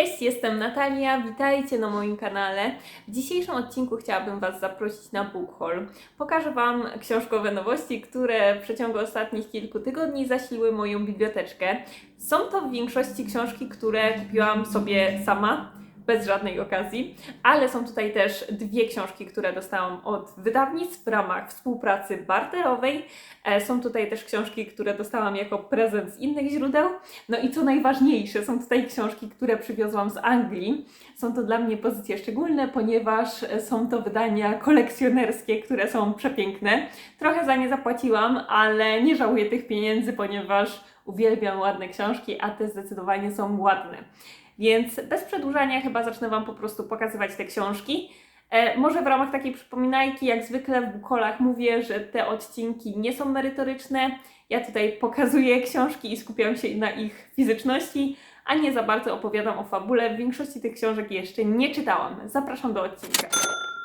Cześć, jestem Natalia, witajcie na moim kanale. W dzisiejszym odcinku chciałabym Was zaprosić na book haul. Pokażę Wam książkowe nowości, które w przeciągu ostatnich kilku tygodni zasiliły moją biblioteczkę. Są to w większości książki, które kupiłam sobie sama, bez żadnej okazji, ale są tutaj też dwie książki, które dostałam od wydawnictw w ramach współpracy barterowej. E, Są tutaj też książki, które dostałam jako prezent z innych źródeł. No i co najważniejsze, są tutaj książki, które przywiozłam z Anglii. Są to dla mnie pozycje szczególne, ponieważ e, są to wydania kolekcjonerskie, które są przepiękne. Trochę za nie zapłaciłam, ale nie żałuję tych pieniędzy, ponieważ uwielbiam ładne książki, a te zdecydowanie są ładne. Więc bez przedłużania chyba zacznę Wam po prostu pokazywać te książki. E, może w ramach takiej przypominajki, jak zwykle w bukolach mówię, że te odcinki nie są merytoryczne. Ja tutaj pokazuję książki i skupiam się na ich fizyczności, a nie za bardzo opowiadam o fabule. W większości tych książek jeszcze nie czytałam. Zapraszam do odcinka.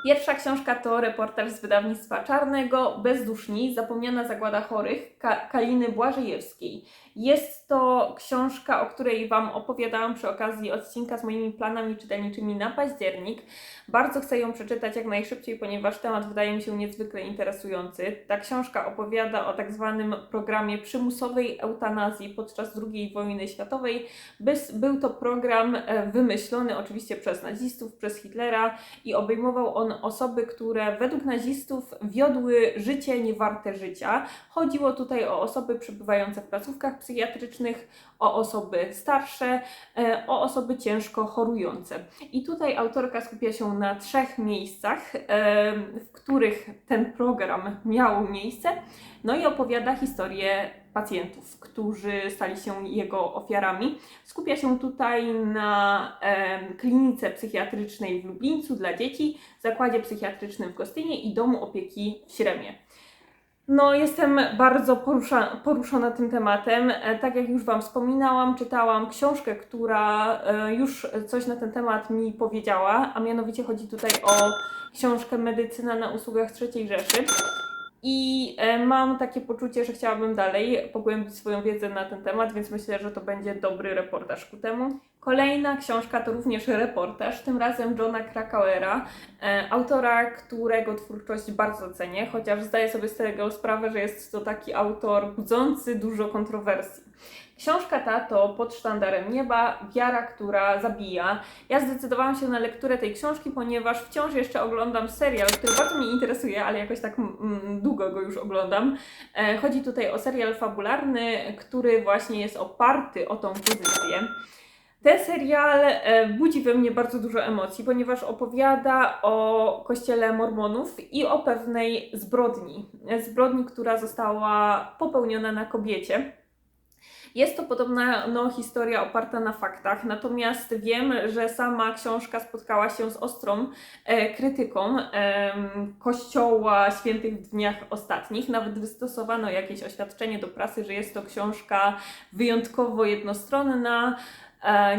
Pierwsza książka to reportaż z wydawnictwa Czarnego, Bezduszni, Zapomniana Zagłada Chorych, Ka- Kaliny Błażejewskiej. Jest to książka, o której Wam opowiadałam przy okazji odcinka z moimi planami czytelniczymi na październik. Bardzo chcę ją przeczytać jak najszybciej, ponieważ temat wydaje mi się niezwykle interesujący. Ta książka opowiada o tak zwanym programie przymusowej eutanazji podczas II wojny światowej. Był to program e, wymyślony oczywiście przez nazistów, przez Hitlera i obejmował on osoby, które według nazistów wiodły życie niewarte życia. Chodziło tutaj o osoby przebywające w placówkach psychiatrycznych, o osoby starsze, e, o osoby ciężko chorujące. I tutaj autorka skupia się na trzech miejscach, e, w których ten program miał miejsce, no i opowiada historię pacjentów, którzy stali się jego ofiarami. Skupia się tutaj na em, klinice psychiatrycznej w Lublińcu dla dzieci, zakładzie psychiatrycznym w Gostynie i domu opieki w Śremie. No, jestem bardzo porusza, poruszona tym tematem. E, Tak jak już Wam wspominałam, czytałam książkę, która e, już coś na ten temat mi powiedziała, a mianowicie chodzi tutaj o książkę Medycyna na usługach III Rzeszy. I e, mam takie poczucie, że chciałabym dalej pogłębić swoją wiedzę na ten temat, więc myślę, że to będzie dobry reportaż ku temu. Kolejna książka to również reportaż, tym razem Johna Krakauera, e, autora, którego twórczość bardzo cenię, chociaż zdaję sobie z tego sprawę, że jest to taki autor budzący dużo kontrowersji. Książka ta to Pod sztandarem nieba, wiara, która zabija. Ja zdecydowałam się na lekturę tej książki, ponieważ wciąż jeszcze oglądam serial, który bardzo mnie interesuje, ale jakoś tak mm, długo go już oglądam. E, chodzi tutaj o serial fabularny, który właśnie jest oparty o tą pozycję. Ten serial e, budzi we mnie bardzo dużo emocji, ponieważ opowiada o kościele Mormonów i o pewnej zbrodni. E, Zbrodni, która została popełniona na kobiecie. Jest to podobna no, historia oparta na faktach, natomiast wiem, że sama książka spotkała się z ostrą e, krytyką em, Kościoła Świętych w Dniach Ostatnich. Nawet wystosowano jakieś oświadczenie do prasy, że jest to książka wyjątkowo jednostronna, e,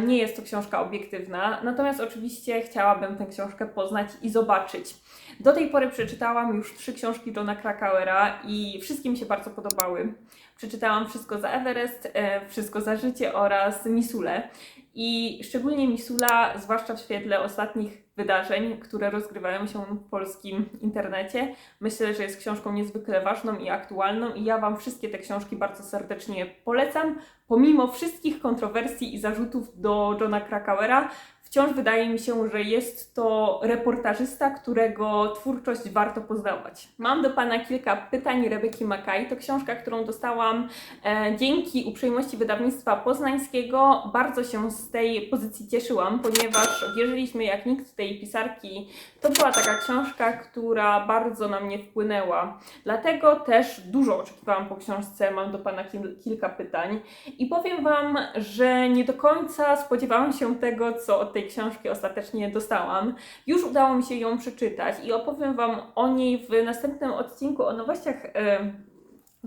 nie jest to książka obiektywna. Natomiast oczywiście chciałabym tę książkę poznać i zobaczyć. Do tej pory przeczytałam już trzy książki Johna Krakauera i wszystkie mi się bardzo podobały. Przeczytałam Wszystko za Everest, e, Wszystko za życie oraz Misule. I szczególnie Misula, zwłaszcza w świetle ostatnich wydarzeń, które rozgrywają się w polskim internecie, myślę, że jest książką niezwykle ważną i aktualną i ja Wam wszystkie te książki bardzo serdecznie polecam. Pomimo wszystkich kontrowersji i zarzutów do Johna Krakauera, wciąż wydaje mi się, że jest to reportażysta, którego twórczość warto poznawać. Mam do Pana kilka pytań Rebeki Makaj. To książka, którą dostałam e, dzięki uprzejmości wydawnictwa poznańskiego. Bardzo się z tej pozycji cieszyłam, ponieważ wierzyliśmy jak nikt tej pisarki. To była taka książka, która bardzo na mnie wpłynęła. Dlatego też dużo oczekiwałam po książce. Mam do Pana kil- kilka pytań. I powiem Wam, że nie do końca spodziewałam się tego, co tej książki ostatecznie dostałam. Już udało mi się ją przeczytać i opowiem Wam o niej w następnym odcinku o nowościach e,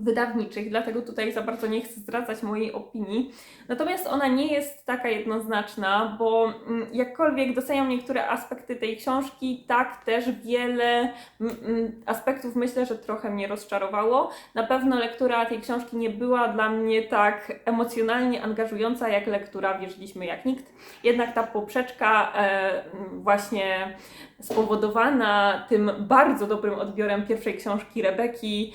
wydawniczych, dlatego tutaj za bardzo nie chcę zdradzać mojej opinii. Natomiast ona nie jest taka jednoznaczna, bo mm, jakkolwiek doceniam niektóre aspekty tej książki, tak też wiele mm, mm, aspektów myślę, że trochę mnie rozczarowało. Na pewno lektura tej książki nie była dla mnie tak emocjonalnie angażująca jak lektura Wierzyliśmy jak nikt. Jednak ta poprzeczka e, właśnie spowodowana tym bardzo dobrym odbiorem pierwszej książki Rebeki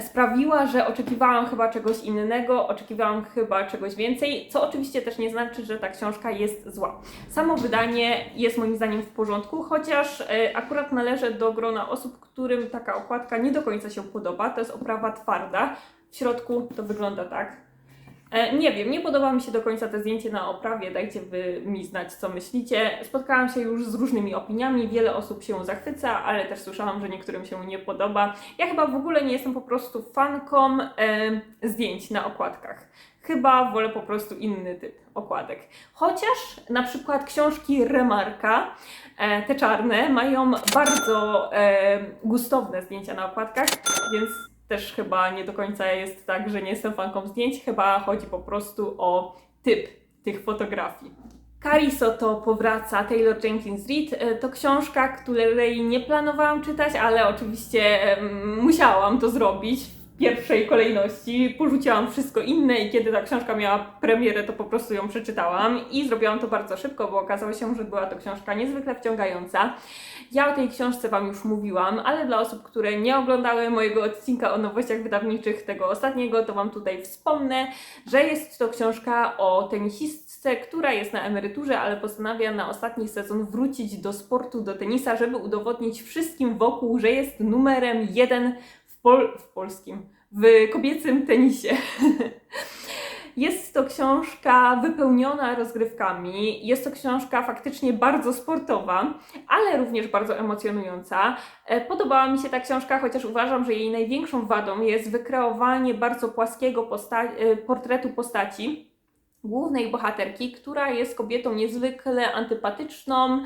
sprawiła, że oczekiwałam chyba czegoś innego, oczekiwałam chyba czegoś więcej, co oczywiście też nie znaczy, że ta książka jest zła. Samo wydanie jest moim zdaniem w porządku, chociaż e, akurat należę do grona osób, którym taka okładka nie do końca się podoba. To jest oprawa twarda. W środku to wygląda tak. E, Nie wiem, nie podoba mi się do końca to zdjęcie na oprawie, dajcie wy mi znać, co myślicie. Spotkałam się już z różnymi opiniami, wiele osób się zachwyca, ale też słyszałam, że niektórym się nie podoba. Ja chyba w ogóle nie jestem po prostu fanką e, zdjęć na okładkach. Chyba wolę po prostu inny typ okładek. Chociaż na przykład książki Remarka, e, te czarne, mają bardzo e, gustowne zdjęcia na okładkach, więc też chyba nie do końca jest tak, że nie jestem fanką zdjęć, chyba chodzi po prostu o typ tych fotografii. Cariso to powraca Taylor Jenkins Reid. E, To książka, której nie planowałam czytać, ale oczywiście musiałam to zrobić pierwszej kolejności. Porzuciłam wszystko inne i kiedy ta książka miała premierę, to po prostu ją przeczytałam i zrobiłam to bardzo szybko, bo okazało się, że była to książka niezwykle wciągająca. Ja o tej książce Wam już mówiłam, ale dla osób, które nie oglądały mojego odcinka o nowościach wydawniczych, tego ostatniego, to Wam tutaj wspomnę, że jest to książka o tenisistce, która jest na emeryturze, ale postanawia na ostatni sezon wrócić do sportu, do tenisa, żeby udowodnić wszystkim wokół, że jest numerem jeden pol- w polskim, w kobiecym tenisie. Jest to książka wypełniona rozgrywkami. Jest to książka faktycznie bardzo sportowa, ale również bardzo emocjonująca. E, Podobała mi się ta książka, chociaż uważam, że jej największą wadą jest wykreowanie bardzo płaskiego posta- e, portretu postaci głównej bohaterki, która jest kobietą niezwykle antypatyczną,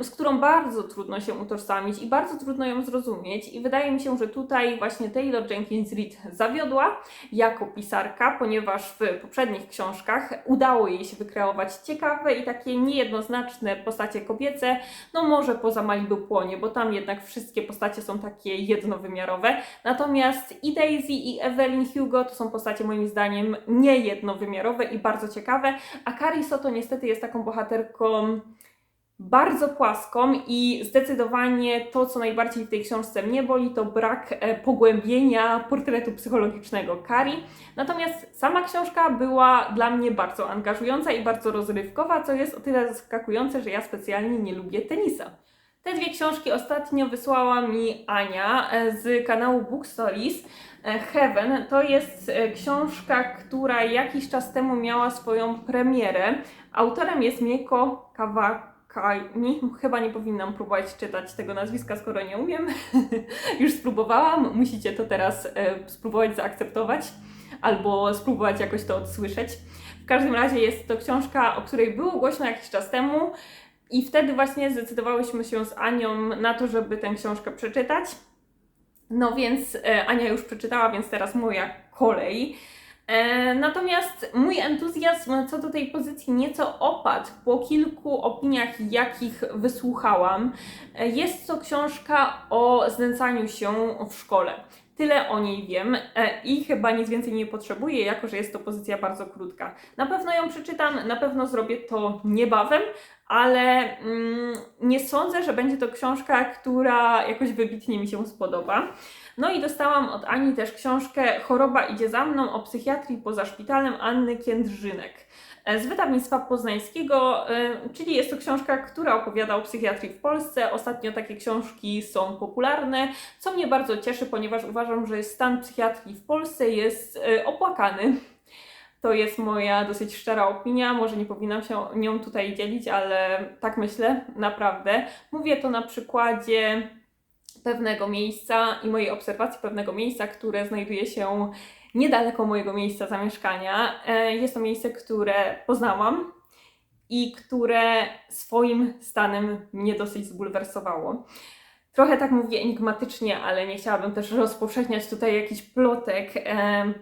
z którą bardzo trudno się utożsamić i bardzo trudno ją zrozumieć. I wydaje mi się, że tutaj właśnie Taylor Jenkins Reid zawiodła jako pisarka, ponieważ w poprzednich książkach udało jej się wykreować ciekawe i takie niejednoznaczne postacie kobiece, no może poza Malibu Płonie, bo tam jednak wszystkie postacie są takie jednowymiarowe. Natomiast i Daisy i Evelyn Hugo to są postacie moim zdaniem niejednowymiarowe i bardzo ciekawe, a Cariso to niestety jest taką bohaterką bardzo płaską i zdecydowanie to, co najbardziej w tej książce mnie boli, to brak e, pogłębienia portretu psychologicznego Kari. Natomiast sama książka była dla mnie bardzo angażująca i bardzo rozrywkowa, co jest o tyle zaskakujące, że ja specjalnie nie lubię tenisa. Te dwie książki ostatnio wysłała mi Ania e, z kanału Book Stories. E, Heaven to jest e, książka, która jakiś czas temu miała swoją premierę. Autorem jest Mieko Kawakami. Chyba nie powinnam próbować czytać tego nazwiska, skoro nie umiem. Już spróbowałam, musicie to teraz e, spróbować zaakceptować albo spróbować jakoś to odsłyszeć. W każdym razie jest to książka, o której było głośno jakiś czas temu. I wtedy właśnie zdecydowałyśmy się z Anią na to, żeby tę książkę przeczytać. No więc e, Ania już przeczytała, więc teraz moja kolej. E, natomiast mój entuzjazm co do tej pozycji nieco opadł po kilku opiniach, jakich wysłuchałam. E, jest to książka o znęcaniu się w szkole. Tyle o niej wiem i chyba nic więcej nie potrzebuję, jako że jest to pozycja bardzo krótka. Na pewno ją przeczytam, na pewno zrobię to niebawem, ale mm, nie sądzę, że będzie to książka, która jakoś wybitnie mi się spodoba. No i dostałam od Ani też książkę Choroba idzie za mną o psychiatrii poza szpitalem Anny Kiędrzynek e, z wydawnictwa poznańskiego, e, czyli jest to książka, która opowiada o psychiatrii w Polsce. Ostatnio takie książki są popularne, co mnie bardzo cieszy, ponieważ uważam, że stan psychiatrii w Polsce jest e, opłakany. To jest moja dosyć szczera opinia, może nie powinnam się nią tutaj dzielić, ale tak myślę, naprawdę. Mówię to na przykładzie pewnego miejsca i mojej obserwacji pewnego miejsca, które znajduje się niedaleko mojego miejsca zamieszkania. E, Jest to miejsce, które poznałam i które swoim stanem mnie dosyć zbulwersowało. Trochę tak mówię enigmatycznie, ale nie chciałabym też rozpowszechniać tutaj jakichś plotek,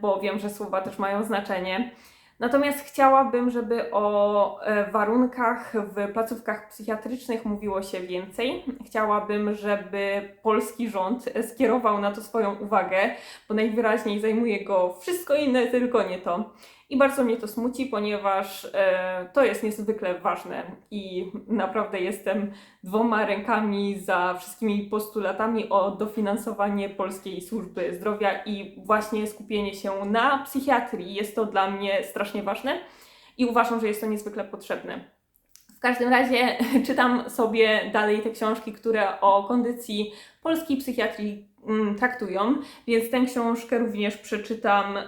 bo wiem, że słowa też mają znaczenie. Natomiast chciałabym, żeby o e, warunkach w placówkach psychiatrycznych mówiło się więcej. Chciałabym, żeby polski rząd skierował na to swoją uwagę, bo najwyraźniej zajmuje go wszystko inne, tylko nie to. I bardzo mnie to smuci, ponieważ e, to jest niezwykle ważne i naprawdę jestem dwoma rękami za wszystkimi postulatami o dofinansowanie polskiej służby zdrowia i właśnie skupienie się na psychiatrii. Jest to dla mnie strasznie ważne i uważam, że jest to niezwykle potrzebne. W każdym razie czytam sobie dalej te książki, które o kondycji polskiej psychiatrii traktują, więc tę książkę również przeczytam e,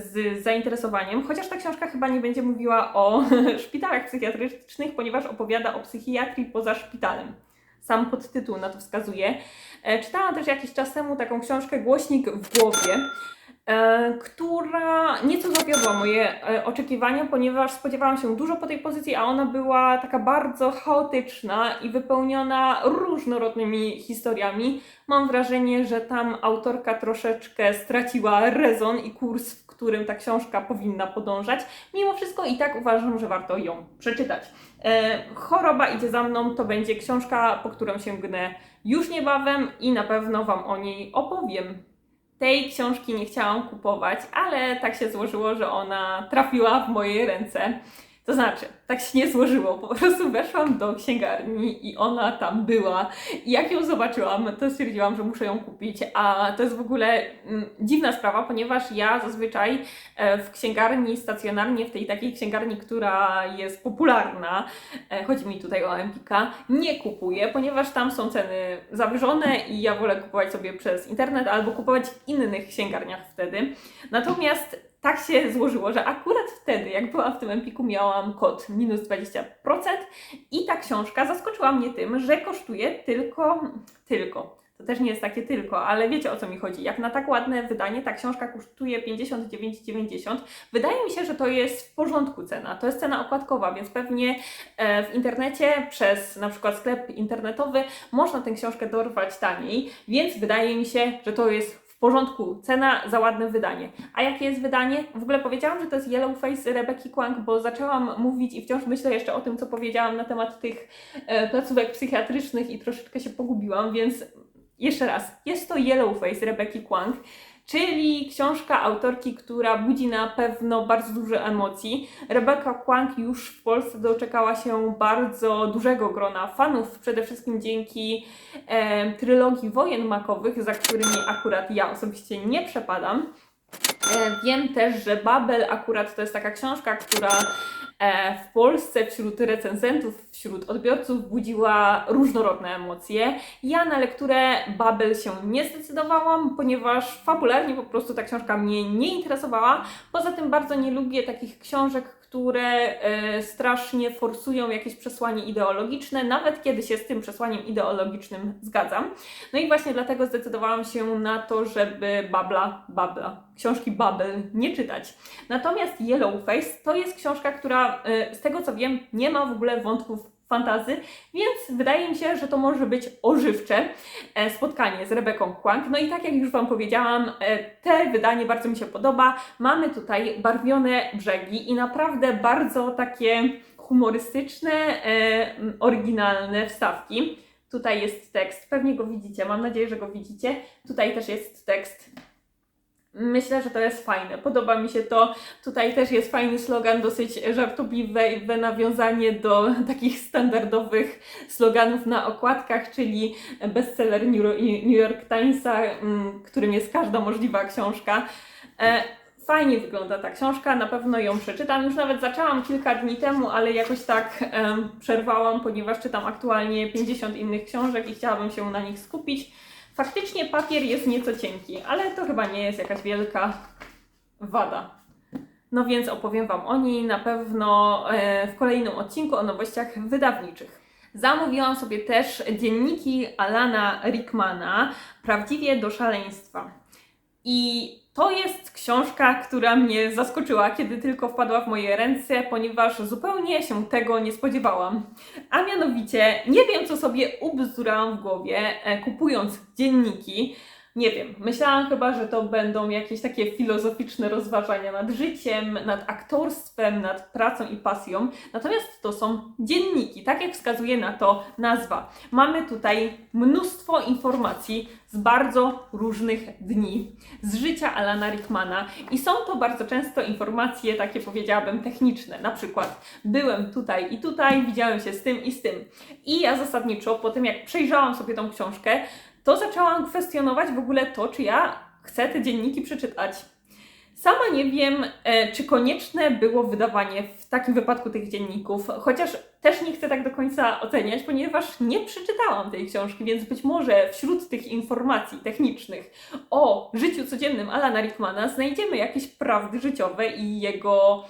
z zainteresowaniem, chociaż ta książka chyba nie będzie mówiła o szpitalach psychiatrycznych, ponieważ opowiada o psychiatrii poza szpitalem. Sam podtytuł na to wskazuje. E, Czytałam też jakiś czas temu taką książkę Głośnik w głowie, która nieco zawiodła moje e, oczekiwania, ponieważ spodziewałam się dużo po tej pozycji, a ona była taka bardzo chaotyczna i wypełniona różnorodnymi historiami. Mam wrażenie, że tam autorka troszeczkę straciła rezon i kurs, w którym ta książka powinna podążać. Mimo wszystko i tak uważam, że warto ją przeczytać. E, Choroba idzie za mną to będzie książka, po którą sięgnę już niebawem i na pewno Wam o niej opowiem. Tej książki nie chciałam kupować, ale tak się złożyło, że ona trafiła w moje ręce. To znaczy, tak się nie złożyło, po prostu weszłam do księgarni i ona tam była. I jak ją zobaczyłam, to stwierdziłam, że muszę ją kupić. A to jest w ogóle mm, dziwna sprawa, ponieważ ja zazwyczaj e, w księgarni stacjonarnie, w tej takiej księgarni, która jest popularna, e, chodzi mi tutaj o Empika, nie kupuję, ponieważ tam są ceny zawyżone i ja wolę kupować sobie przez internet albo kupować w innych księgarniach wtedy. Natomiast tak się złożyło, że akurat wtedy, jak byłam w tym Empiku, miałam kod minus 20% i ta książka zaskoczyła mnie tym, że kosztuje tylko, tylko, to też nie jest takie tylko, ale wiecie o co mi chodzi. Jak na tak ładne wydanie ta książka kosztuje 59,90, wydaje mi się, że to jest w porządku cena. To jest cena okładkowa, więc pewnie e, w internecie przez na przykład sklep internetowy można tę książkę dorwać taniej, więc wydaje mi się, że to jest porządku, cena za ładne wydanie. A jakie jest wydanie? W ogóle powiedziałam, że to jest Yellow Face Rebecca Kwank, bo zaczęłam mówić i wciąż myślę jeszcze o tym, co powiedziałam na temat tych e, placówek psychiatrycznych i troszeczkę się pogubiłam, więc jeszcze raz, jest to Yellow Face Rebecca Kwank, czyli książka autorki, która budzi na pewno bardzo dużo emocji. Rebecca Kwank już w Polsce doczekała się bardzo dużego grona fanów, przede wszystkim dzięki e, trylogii wojen makowych, za którymi akurat ja osobiście nie przepadam. E, wiem też, że Babel akurat to jest taka książka, która w Polsce wśród recenzentów, wśród odbiorców budziła różnorodne emocje. Ja na lekturę Babel się nie zdecydowałam, ponieważ fabularnie po prostu ta książka mnie nie interesowała. Poza tym bardzo nie lubię takich książek, które e, strasznie forsują jakieś przesłanie ideologiczne, nawet kiedy się z tym przesłaniem ideologicznym zgadzam. No i właśnie dlatego zdecydowałam się na to, żeby Babla, Babla, książki Babel nie czytać. Natomiast Yellowface to jest książka, która e, z tego co wiem nie ma w ogóle wątków fantazy, więc wydaje mi się, że to może być ożywcze e, spotkanie z Rebeką Kwank. No i tak jak już Wam powiedziałam, e, te wydanie bardzo mi się podoba. Mamy tutaj barwione brzegi i naprawdę bardzo takie humorystyczne, e, oryginalne wstawki. Tutaj jest tekst, pewnie go widzicie, mam nadzieję, że go widzicie. Tutaj też jest tekst. Myślę, że to jest fajne. Podoba mi się to. Tutaj też jest fajny slogan, dosyć żartobliwe nawiązanie do takich standardowych sloganów na okładkach, czyli bestseller New York Timesa, mm, którym jest każda możliwa książka. E, Fajnie wygląda ta książka, na pewno ją przeczytam. Już nawet zaczęłam kilka dni temu, ale jakoś tak przerwałam, ponieważ czytam aktualnie 50 innych książek i chciałabym się na nich skupić. Faktycznie papier jest nieco cienki, ale to chyba nie jest jakaś wielka wada. No więc opowiem Wam o niej na pewno e, w kolejnym odcinku o nowościach wydawniczych. Zamówiłam sobie też dzienniki Alana Rickmana, prawdziwie do szaleństwa. I To jest książka, która mnie zaskoczyła, kiedy tylko wpadła w moje ręce, ponieważ zupełnie się tego nie spodziewałam. A mianowicie, nie wiem, co sobie ubzdurałam w głowie, e, kupując dzienniki. Nie wiem, myślałam chyba, że to będą jakieś takie filozoficzne rozważania nad życiem, nad aktorstwem, nad pracą i pasją. Natomiast to są dzienniki, tak jak wskazuje na to nazwa. Mamy tutaj mnóstwo informacji z bardzo różnych dni, z życia Alana Rickmana i są to bardzo często informacje takie powiedziałabym techniczne, na przykład byłem tutaj i tutaj, widziałem się z tym i z tym. I ja zasadniczo po tym jak przejrzałam sobie tą książkę, to zaczęłam kwestionować w ogóle to, czy ja chcę te dzienniki przeczytać. Sama nie wiem, e, czy konieczne było wydawanie w takim wypadku tych dzienników, chociaż też nie chcę tak do końca oceniać, ponieważ nie przeczytałam tej książki, więc być może wśród tych informacji technicznych o życiu codziennym Alana Rickmana znajdziemy jakieś prawdy życiowe i jego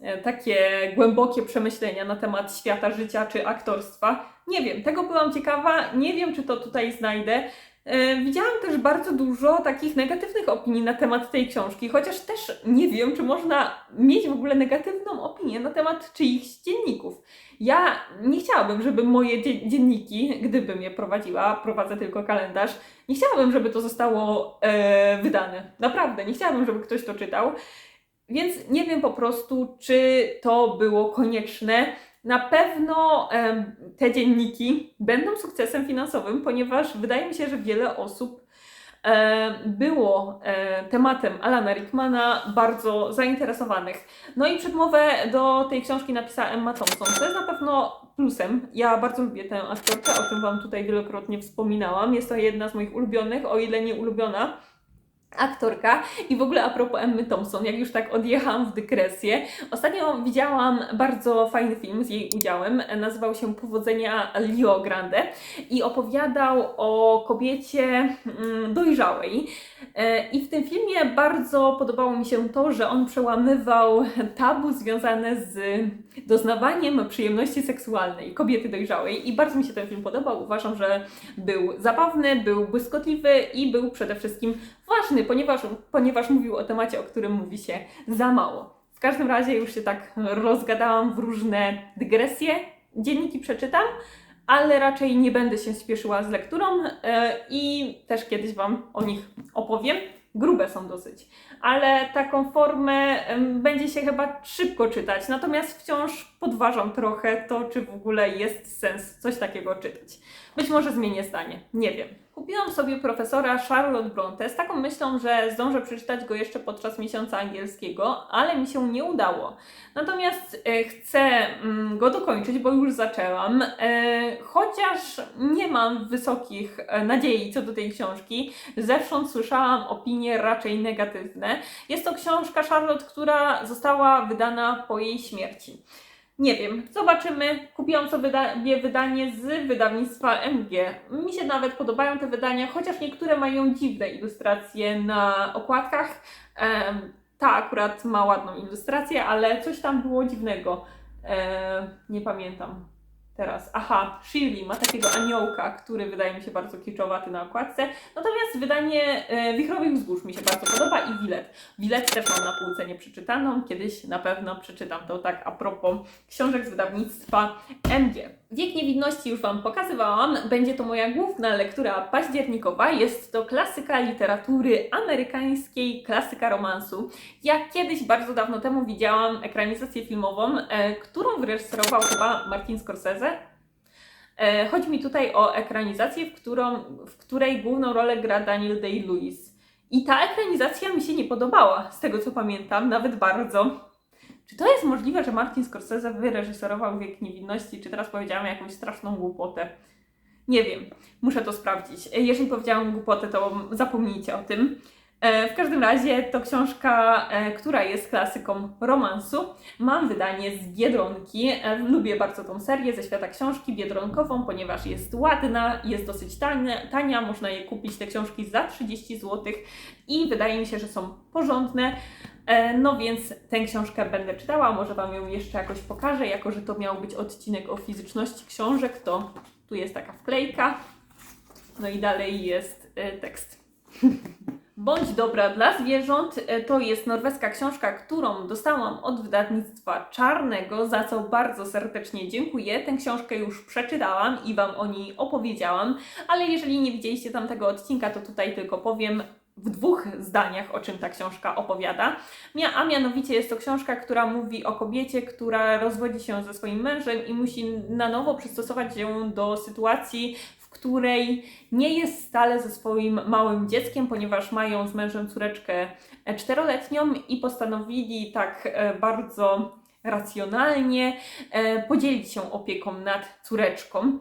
e, takie głębokie przemyślenia na temat świata życia czy aktorstwa. Nie wiem, tego byłam ciekawa, nie wiem, czy to tutaj znajdę. E, Widziałam też bardzo dużo takich negatywnych opinii na temat tej książki, chociaż też nie wiem, czy można mieć w ogóle negatywną opinię na temat czyichś dzienników. Ja nie chciałabym, żeby moje dzie- dzienniki, gdybym je prowadziła, prowadzę tylko kalendarz, nie chciałabym, żeby to zostało e, wydane. Naprawdę, nie chciałabym, żeby ktoś to czytał. Więc nie wiem po prostu, czy to było konieczne. Na pewno te dzienniki będą sukcesem finansowym, ponieważ wydaje mi się, że wiele osób było tematem Alana Rickmana bardzo zainteresowanych. No i przedmowę do tej książki napisała Emma Thompson. To jest na pewno plusem. Ja bardzo lubię tę aktorkę, o czym Wam tutaj wielokrotnie wspominałam. Jest to jedna z moich ulubionych, o ile nie ulubiona aktorka. I w ogóle a propos Emmy Thompson, jak już tak odjechałam w dygresję, ostatnio widziałam bardzo fajny film z jej udziałem, nazywał się Powodzenia Leo Grande i opowiadał o kobiecie mm, dojrzałej. E, I w tym filmie bardzo podobało mi się to, że on przełamywał tabu związane z doznawaniem przyjemności seksualnej kobiety dojrzałej i bardzo mi się ten film podobał. Uważam, że był zabawny, był błyskotliwy i był przede wszystkim ważny, ponieważ, ponieważ mówił o temacie, o którym mówi się za mało. W każdym razie już się tak rozgadałam w różne dygresje. Dzienniki przeczytam, ale raczej nie będę się spieszyła z lekturą e, i też kiedyś Wam o nich opowiem. Grube są dosyć, ale taką formę będzie się chyba szybko czytać. Natomiast wciąż podważam trochę to, czy w ogóle jest sens coś takiego czytać. Być może zmienię zdanie, nie wiem. Kupiłam sobie profesora Charlotte Bronte z taką myślą, że zdążę przeczytać go jeszcze podczas miesiąca angielskiego, ale mi się nie udało. Natomiast e, chcę mm, go dokończyć, bo już zaczęłam, e, chociaż nie mam wysokich e, nadziei co do tej książki. Zewsząd słyszałam opinie raczej negatywne. Jest to książka Charlotte, która została wydana po jej śmierci. Nie wiem, zobaczymy. Kupiłam sobie wyda- wydanie z wydawnictwa MG. Mi się nawet podobają te wydania, chociaż niektóre mają dziwne ilustracje na okładkach. Em, ta akurat ma ładną ilustrację, ale coś tam było dziwnego. E, nie pamiętam teraz. Aha, Shirley ma takiego aniołka, który wydaje mi się bardzo kiczowaty na okładce. Natomiast wydanie e, Wichrowych Wzgórz mi się bardzo podoba i Wilet. Wilet też mam na półce nieprzeczytaną. Kiedyś na pewno przeczytam to tak a propos książek z wydawnictwa MG. Wiek Niewinności już Wam pokazywałam. Będzie to moja główna lektura październikowa. Jest to klasyka literatury amerykańskiej, klasyka romansu. Ja kiedyś, bardzo dawno temu, widziałam ekranizację filmową, e, którą wyreżyserował chyba Martin Scorsese. E, chodzi mi tutaj o ekranizację, w, którą, w której główną rolę gra Daniel Day-Lewis. I ta ekranizacja mi się nie podobała, z tego co pamiętam, nawet bardzo. Czy to jest możliwe, że Martin Scorsese wyreżyserował Wiek Niewinności? Czy teraz powiedziałam jakąś straszną głupotę? Nie wiem, muszę to sprawdzić. Jeżeli powiedziałam głupotę, to zapomnijcie o tym. E, W każdym razie to książka, e, która jest klasyką romansu. Mam wydanie z Biedronki. E, Lubię bardzo tą serię ze świata książki biedronkową, ponieważ jest ładna, jest dosyć tania. Można je kupić, te książki, za 30 zł i wydaje mi się, że są porządne. E, No więc tę książkę będę czytała, może Wam ją jeszcze jakoś pokażę, jako że to miał być odcinek o fizyczności książek, to tu jest taka wklejka, no i dalej jest e, tekst. Bądź dobra dla zwierząt e, to jest norweska książka, którą dostałam od wydawnictwa Czarnego, za co bardzo serdecznie dziękuję. Tę książkę już przeczytałam i Wam o niej opowiedziałam, ale jeżeli nie widzieliście tamtego odcinka, to tutaj tylko powiem w dwóch zdaniach, o czym ta książka opowiada. A mianowicie jest to książka, która mówi o kobiecie, która rozwodzi się ze swoim mężem i musi na nowo przystosować się do sytuacji, w której nie jest stale ze swoim małym dzieckiem, ponieważ mają z mężem córeczkę czteroletnią i postanowili tak e, bardzo racjonalnie e, podzielić się opieką nad córeczką.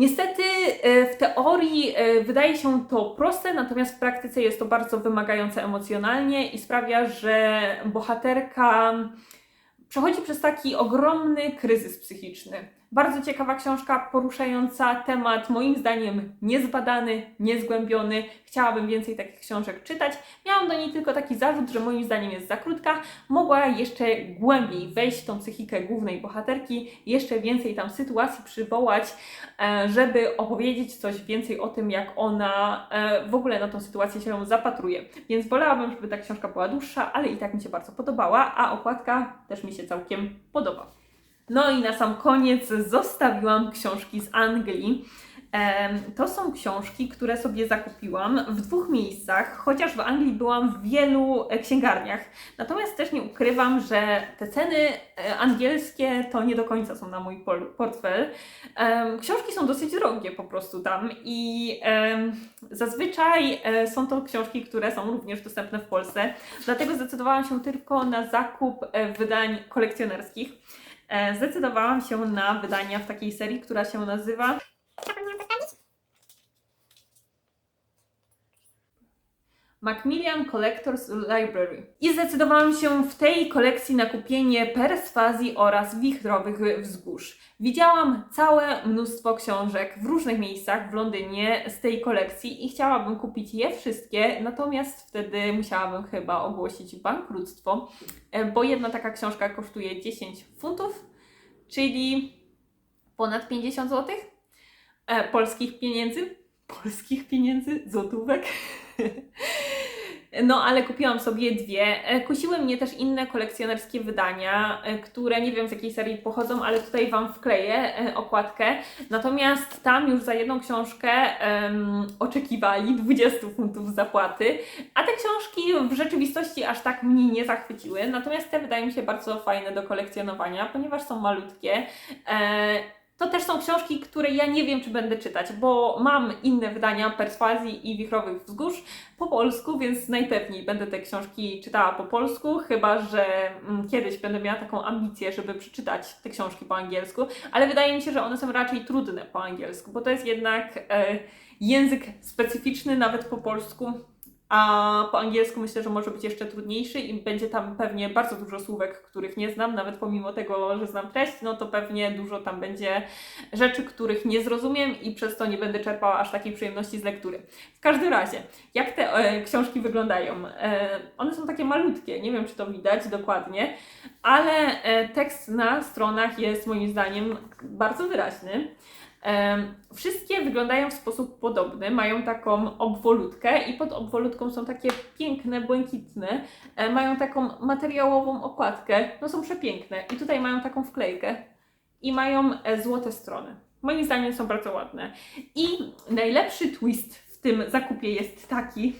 Niestety e, w teorii e, wydaje się to proste, natomiast w praktyce jest to bardzo wymagające emocjonalnie i sprawia, że bohaterka przechodzi przez taki ogromny kryzys psychiczny. Bardzo ciekawa książka, poruszająca temat, moim zdaniem, niezbadany, niezgłębiony. Chciałabym więcej takich książek czytać. Miałam do niej tylko taki zarzut, że moim zdaniem jest za krótka. Mogła jeszcze głębiej wejść w tą psychikę głównej bohaterki, jeszcze więcej tam sytuacji przywołać, e, żeby opowiedzieć coś więcej o tym, jak ona e, w ogóle na tą sytuację się zapatruje. Więc wolałabym, żeby ta książka była dłuższa, ale i tak mi się bardzo podobała, a okładka też mi się całkiem podoba. No i na sam koniec zostawiłam książki z Anglii. To są książki, które sobie zakupiłam w dwóch miejscach, chociaż w Anglii byłam w wielu e, księgarniach. Natomiast też nie ukrywam, że te ceny e, angielskie to nie do końca są na mój por- portfel. Książki są dosyć drogie po prostu tam i zazwyczaj e, są to książki, które są również dostępne w Polsce. Dlatego zdecydowałam się tylko na zakup wydań kolekcjonerskich. E, Zdecydowałam się na wydania w takiej serii, która się nazywa Macmillan Collectors Library. I zdecydowałam się w tej kolekcji na kupienie perswazji oraz wichrowych wzgórz. Widziałam całe mnóstwo książek w różnych miejscach w Londynie z tej kolekcji i chciałabym kupić je wszystkie, natomiast wtedy musiałabym chyba ogłosić bankructwo, e, bo jedna taka książka kosztuje 10 funtów, czyli ponad 50 zł e, polskich pieniędzy. Polskich pieniędzy, złotówek. No, ale kupiłam sobie dwie. E, Kusiły mnie też inne kolekcjonerskie wydania, e, które nie wiem z jakiej serii pochodzą, ale tutaj Wam wkleję e, okładkę. Natomiast tam już za jedną książkę em, oczekiwali 20 funtów zapłaty, a te książki w rzeczywistości aż tak mnie nie zachwyciły. Natomiast te wydają mi się bardzo fajne do kolekcjonowania, ponieważ są malutkie. E, to też są książki, które ja nie wiem, czy będę czytać, bo mam inne wydania Perswazji i Wichrowych Wzgórz po polsku, więc najpewniej będę te książki czytała po polsku, chyba że mm, kiedyś będę miała taką ambicję, żeby przeczytać te książki po angielsku, ale wydaje mi się, że one są raczej trudne po angielsku, bo to jest jednak e, język specyficzny nawet po polsku. A po angielsku myślę, że może być jeszcze trudniejszy i będzie tam pewnie bardzo dużo słówek, których nie znam, nawet pomimo tego, że znam treść, no to pewnie dużo tam będzie rzeczy, których nie zrozumiem i przez to nie będę czerpała aż takiej przyjemności z lektury. W każdym razie, jak te e, książki wyglądają? E, one są takie malutkie, nie wiem czy to widać dokładnie, ale e, tekst na stronach jest moim zdaniem bardzo wyraźny. Wszystkie wyglądają w sposób podobny, mają taką obwolutkę i pod obwolutką są takie piękne, błękitne, e, mają taką materiałową okładkę, no są przepiękne i tutaj mają taką wklejkę i mają e, złote strony. Moim zdaniem są bardzo ładne. I najlepszy twist w tym zakupie jest taki,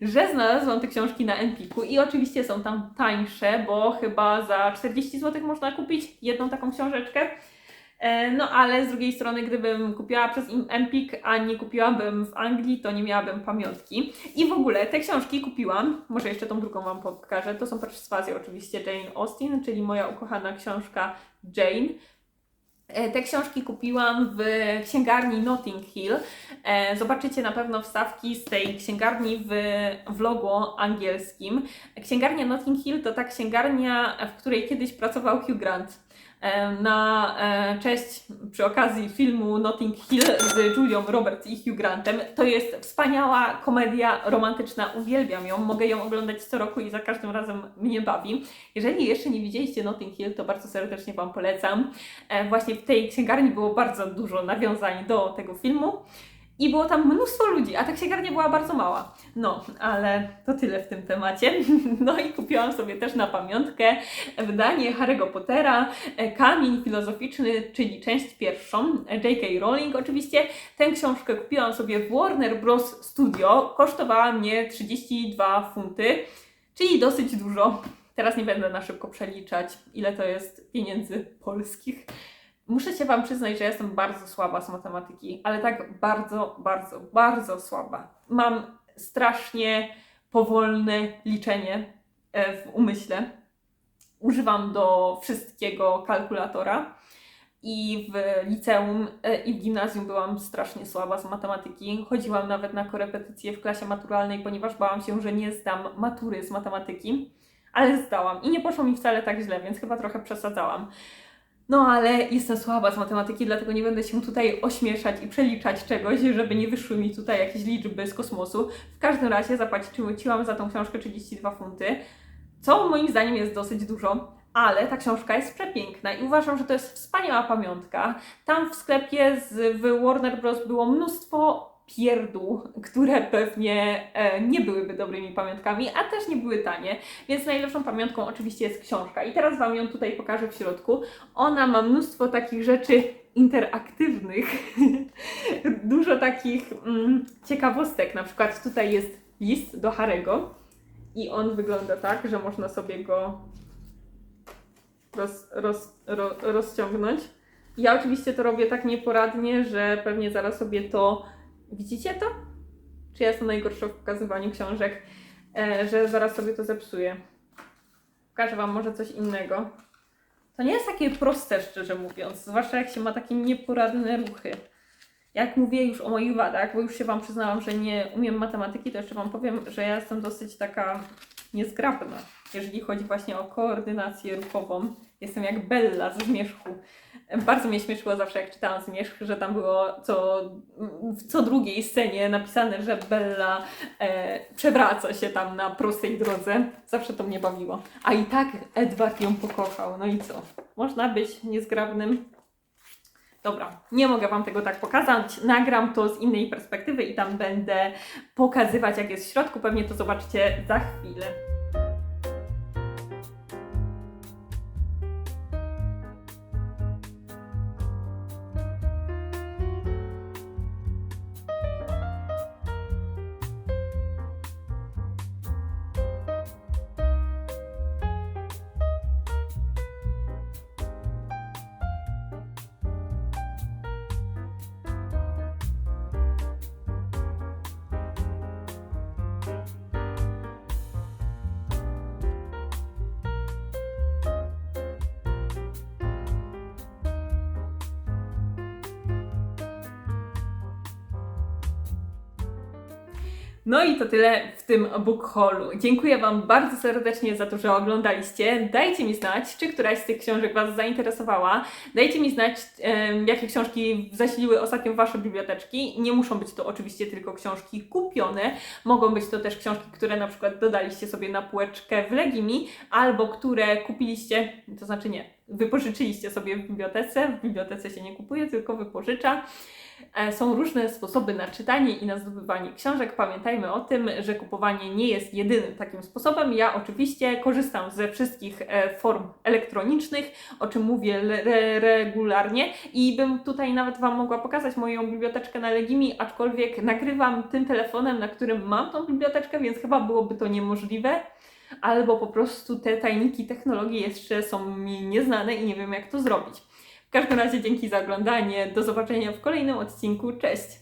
że znalazłam te książki na Empiku i oczywiście są tam tańsze, bo chyba za 40 zł można kupić jedną taką książeczkę. E, No ale z drugiej strony, gdybym kupiła przez Empik, a nie kupiłabym w Anglii, to nie miałabym pamiątki. I w ogóle te książki kupiłam, może jeszcze tą drugą Wam pokażę, to są perswazje oczywiście Jane Austen, czyli moja ukochana książka Jane. E, Te książki kupiłam w księgarni Notting Hill. E, Zobaczycie na pewno wstawki z tej księgarni w vlogu angielskim. Księgarnia Notting Hill to ta księgarnia, w której kiedyś pracował Hugh Grant. E, Na e, cześć przy okazji filmu Notting Hill z Julią Roberts i Hugh Grantem. To jest wspaniała komedia romantyczna, uwielbiam ją, mogę ją oglądać co roku i za każdym razem mnie bawi. Jeżeli jeszcze nie widzieliście Notting Hill, to bardzo serdecznie Wam polecam. E, Właśnie w tej księgarni było bardzo dużo nawiązań do tego filmu. I było tam mnóstwo ludzi, a tak księgarnia była bardzo mała. No, ale to tyle w tym temacie. No i kupiłam sobie też na pamiątkę wydanie Harry'ego Pottera, e, Kamień Filozoficzny, czyli część pierwszą, e, J.K. Rowling oczywiście. Tę książkę kupiłam sobie w Warner Bros. Studio. Kosztowała mnie 32 funty, czyli dosyć dużo. Teraz nie będę na szybko przeliczać, ile to jest pieniędzy polskich. Muszę się Wam przyznać, że jestem bardzo słaba z matematyki, ale tak bardzo, bardzo, bardzo słaba. Mam strasznie powolne liczenie e, w umyśle. Używam do wszystkiego kalkulatora. I w liceum e, i w gimnazjum byłam strasznie słaba z matematyki. Chodziłam nawet na korepetycje w klasie maturalnej, ponieważ bałam się, że nie zdam matury z matematyki, ale zdałam i nie poszło mi wcale tak źle, więc chyba trochę przesadzałam. No ale jestem słaba z matematyki, dlatego nie będę się tutaj ośmieszać i przeliczać czegoś, żeby nie wyszły mi tutaj jakieś liczby z kosmosu. W każdym razie zapłaciłam za tą książkę 32 funty, co moim zdaniem jest dosyć dużo, ale ta książka jest przepiękna i uważam, że to jest wspaniała pamiątka. Tam w sklepie z, Warner Bros. było mnóstwo pierdół, które pewnie e, nie byłyby dobrymi pamiątkami, a też nie były tanie, więc najlepszą pamiątką oczywiście jest książka. I teraz Wam ją tutaj pokażę w środku. Ona ma mnóstwo takich rzeczy interaktywnych, dużo takich mm, ciekawostek. Na przykład tutaj jest list do Harego i on wygląda tak, że można sobie go roz, roz, ro, rozciągnąć. Ja oczywiście to robię tak nieporadnie, że pewnie zaraz sobie to. Widzicie to? Czy ja jestem najgorsza w pokazywaniu książek, e, że zaraz sobie to zepsuję? Pokażę Wam może coś innego. To nie jest takie proste, szczerze mówiąc, zwłaszcza jak się ma takie nieporadne ruchy. Jak mówię już o moich wadach, bo już się Wam przyznałam, że nie umiem matematyki, to jeszcze Wam powiem, że ja jestem dosyć taka niezgrabna, jeżeli chodzi właśnie o koordynację ruchową. Jestem jak Bella ze Zmierzchu. Bardzo mnie śmieszyło zawsze, jak czytałam Zmierzch, że tam było co, w co drugiej scenie napisane, że Bella e, przewraca się tam na prostej drodze. Zawsze to mnie bawiło. A i tak Edward ją pokochał. No i co? Można być niezgrabnym Dobra, nie mogę Wam tego tak pokazać. Nagram to z innej perspektywy i tam będę pokazywać, jak jest w środku. Pewnie to zobaczycie za chwilę. I to tyle w tym book haulu. Dziękuję Wam bardzo serdecznie za to, że oglądaliście. Dajcie mi znać, czy któraś z tych książek Was zainteresowała. Dajcie mi znać, jakie książki zasiliły ostatnio Wasze biblioteczki. Nie muszą być to oczywiście tylko książki kupione. Mogą być to też książki, które na przykład dodaliście sobie na półeczkę w Legimi, albo które kupiliście, to znaczy nie, wypożyczyliście sobie w bibliotece. W bibliotece się nie kupuje, tylko wypożycza. E, Są różne sposoby na czytanie i na zdobywanie książek. Pamiętajmy o tym, że kupowanie nie jest jedynym takim sposobem. Ja oczywiście korzystam ze wszystkich e, form elektronicznych, o czym mówię re regularnie i bym tutaj nawet Wam mogła pokazać moją biblioteczkę na Legimi, aczkolwiek nagrywam tym telefonem, na którym mam tą biblioteczkę, więc chyba byłoby to niemożliwe. Albo po prostu te tajniki technologii jeszcze są mi nieznane i nie wiem jak to zrobić. W każdym razie dzięki za oglądanie. Do zobaczenia w kolejnym odcinku. Cześć!